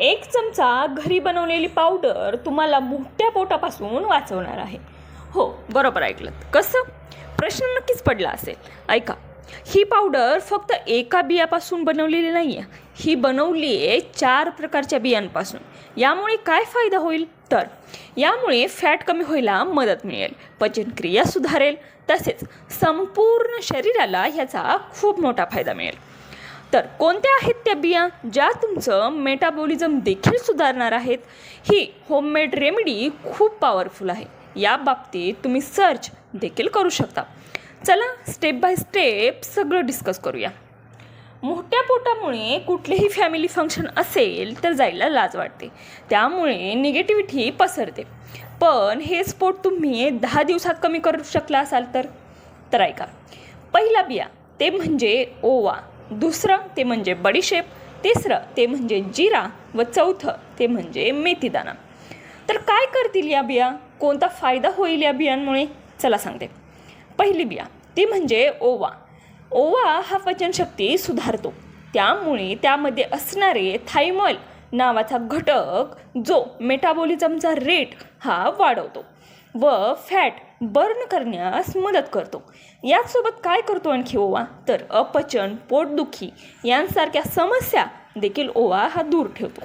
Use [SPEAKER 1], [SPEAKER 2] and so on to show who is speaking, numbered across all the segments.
[SPEAKER 1] एक चमचा घरी बनवलेली पावडर तुम्हाला मोठ्या पोटापासून वाचवणार आहे. हो बरोबर ऐकलं कसं? प्रश्न नक्कीच पडला असेल. ऐका ही पावडर फक्त एका बियापासून बनवलेली नाही आहे ही बनवली आहे चार प्रकारच्या बियांपासून. यामुळे काय फायदा होईल? तर यामुळे फॅट कमी व्हायला मदत मिळेल पचनक्रिया सुधारेल तसेच संपूर्ण शरीराला ह्याचा खूप मोठा फायदा मिळेल. तर कोणत्या आहेत त्या बिया ज्या तुमचं मेटाबॉलिझम देखील सुधारणार आहेत? ही होममेड रेमेडी खूप पॉवरफुल आहे. या बाबतीत तुम्ही सर्च देखील करू शकता. चला स्टेप बाय स्टेप सगळं डिस्कस करूया. मोठ्या पोटामुळे कुठलेही फॅमिली फंक्शन असेल तर जायला लाज वाटते. त्यामुळे निगेटिव्हिटी पसरते. पण हे स्पोट तुम्ही दहा दिवसात कमी करू शकला असाल तर. तर ऐका. पहिला बिया ते म्हणजे ओवा. दुसरं ते म्हणजे बडीशेप तिसरं ते म्हणजे जिरा व चौथं ते म्हणजे मेथीदाणा. तर काय करतील या बिया? कोणता फायदा होईल या बियांमुळे? चला सांगते. पहिली बिया ती म्हणजे ओवा. ओवा हा पचनशक्ती सुधारतो. त्यामुळे त्यामध्ये असणारे थायमॉल नावाचा घटक जो मेटाबॉलिझमचा रेट हा वाढवतो. व फॅट बर्न करण्यास मदत करतो. याचसोबत काय करतो आणखी ओवा? तर अपचन पोटदुखी यांसारख्या समस्या देखील ओवा हा दूर ठेवतो.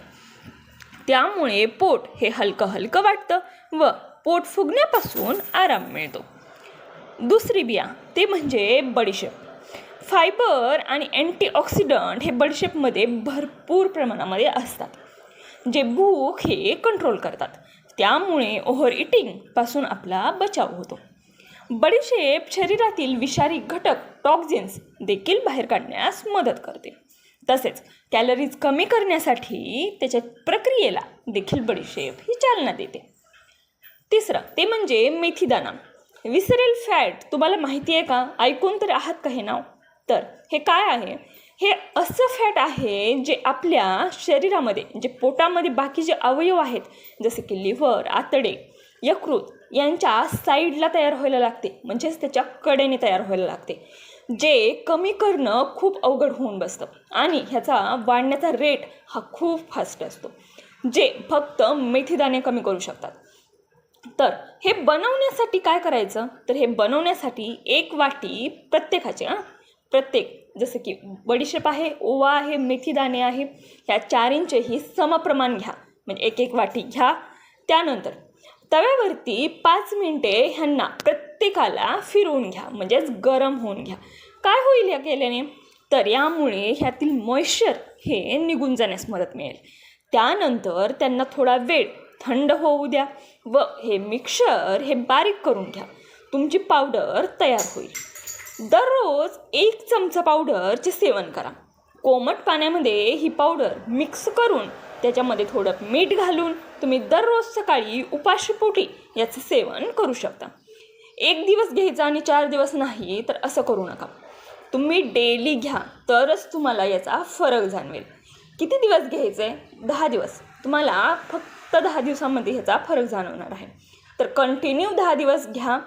[SPEAKER 1] त्यामुळे पोट हे हलकं हलकं वाटतं व पोट फुगण्यापासून आराम मिळतो. दुसरी बिया ते म्हणजे बडीशेप. फायबर आणि अँटीऑक्सिडंट हे बडीशेपमध्ये भरपूर प्रमाणामध्ये असतात जे भूक हे कंट्रोल करतात. त्यामुळे ओव्हर इटिंगपासून आपला बचाव होतो. बडीशेप शरीरातील विषारी घटक टॉक्झिन्स देखील बाहेर काढण्यास मदत करते. तसेच कॅलरीज कमी करण्यासाठी त्याच्या प्रक्रियेला देखील बडीशेप ही चालना देते. तिसरं ते म्हणजे मेथीदाना. विसरेल फॅट तुम्हाला माहिती आहे का? ऐकून तर आहात का हे नाव? तर हे काय आहे? हे असं फॅट आहे जे आपल्या शरीरामध्ये जे पोटामध्ये बाकी जे अवयव आहेत जसे की लिव्हर आतडे यकृत यांच्या साईडला तयार व्हायला लागते. म्हणजेच त्याच्या कडेने तयार व्हायला लागते. जे कमी करणं खूप अवघड होऊन बसतं. आणि ह्याचा वाढण्याचा रेट हा खूप फास्ट असतो. जे फक्त मेथीदाणे कमी करू शकतात. तर हे बनवण्यासाठी काय करायचं? तर हे बनवण्यासाठी एक वाटी प्रत्येकाचे हां प्रत्येक जसं की बडीशेप आहे ओवा आहे मेथीदाणे आहे ह्या चारींचेही समप्रमाण घ्या. म्हणजे एक एक वाटी घ्या. त्यानंतर तव्यावरती पाच मिनटे ह्यांना प्रत्येकाला फिरवून घ्या. म्हणजेच गरम होऊन घ्या. काय होईल या केल्याने? तर यामुळे ह्यातील मॉइश्चर हे निघून जाण्यास मदत मिळेल. त्यानंतर त्यांना थोडा वेळ थंड होऊ द्या व हे मिक्सर हे बारीक करून घ्या. तुमची पावडर तयार होईल. दररोज एक चमचा पावडरचे सेवन करा. कोमट पाण्यामध्ये ही पावडर मिक्स करून त्याच्यामध्ये थोडं मीठ घालून तुम्ही दररोज सकाळी उपाशीपोटी याचं सेवन करू शकता. एक दिवस घ्यायचा आणि चार दिवस नाही तर असं करू नका. तुम्ही डेली घ्या तरच तुम्हाला याचा फरक जाणवेल. किती दिवस घ्यायचे दहा दिवस. तुम्हाला फक्त दहा दिवसामध्ये ह्याचा फरक जाणवणार आहे. तर कंटिन्यू दहा दिवस घ्या.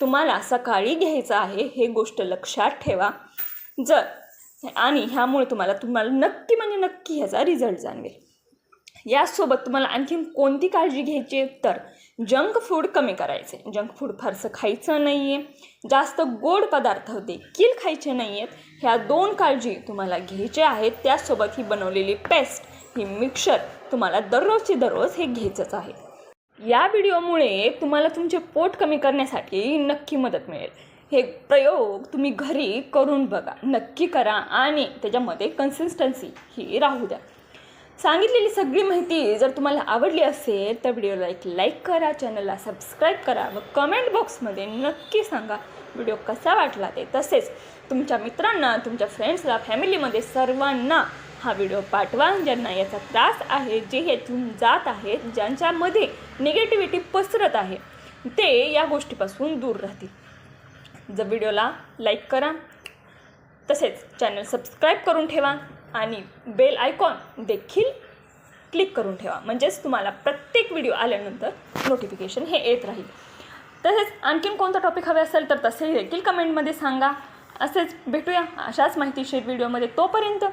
[SPEAKER 1] तुम्हाला सकाळी घ्यायचं आहे हे गोष्ट लक्षात ठेवा. जर आणि ह्यामुळे तुम्हाला तुम्हाला नक्की म्हणजे नक्की ह्याचा रिझल्ट जाणवेल. यासोबत तुम्हाला आणखीन कोणती काळजी घ्यायची आहे? तर जंक फूड कमी करायचे. जंक फूड फारसं खायचं नाही आहे जास्त गोड पदार्थ देखील खायचे नाही आहेत ह्या दोन काळजी तुम्हाला घ्यायच्या आहेत. त्यासोबत ही बनवलेली पेस्ट ही मिक्सर तुम्हाला दररोजची दररोज हे घ्यायचंच आहे. या व्हिडिओमुळे तुम्हाला तुमचे पोट कमी करण्यासाठी नक्की मदत मिळेल. हे प्रयोग तुम्ही घरी करून बघा. नक्की करा आणि त्याच्यामध्ये कन्सिस्टन्सी ही राहू द्या. सांगितलेली सगळी माहिती जर तुम्हाला आवडली असेल तर व्हिडिओला एक लाईक करा चॅनलला सबस्क्राईब करा व कमेंट बॉक्समध्ये नक्की सांगा व्हिडिओ कसा वाटला ते. तसेच तुमच्या मित्रांना तुमच्या फ्रेंड्सला फॅमिलीमध्ये सर्वांना हा व्हिडिओ पाठवा ज्यांना याचा त्रास आहे जे हेतून जात आहेत ज्यांच्यामध्ये निगेटिव्हिटी पसरत आहे ते या गोष्टीपासून दूर राहतील. जर व्हिडिओला लाईक करा तसेच चॅनल सबस्क्राईब करून ठेवा आणि बेल आयकॉन देखील क्लिक करून ठेवा. म्हणजेच तुम्हाला प्रत्येक व्हिडिओ आल्यानंतर नोटिफिकेशन हे येत राहील. तसेच आणखीन कोणता टॉपिक हवे असेल तर तसेही देखील कमेंटमध्ये सांगा. असेच भेटूया. अशाच माहितीशीर व्हिडिओमध्ये तोपर्यंत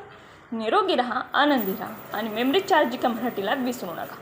[SPEAKER 1] निरोगी राहा आनंदी राहा आणि मेमरी चार्जिका मराठीला विसरू नका.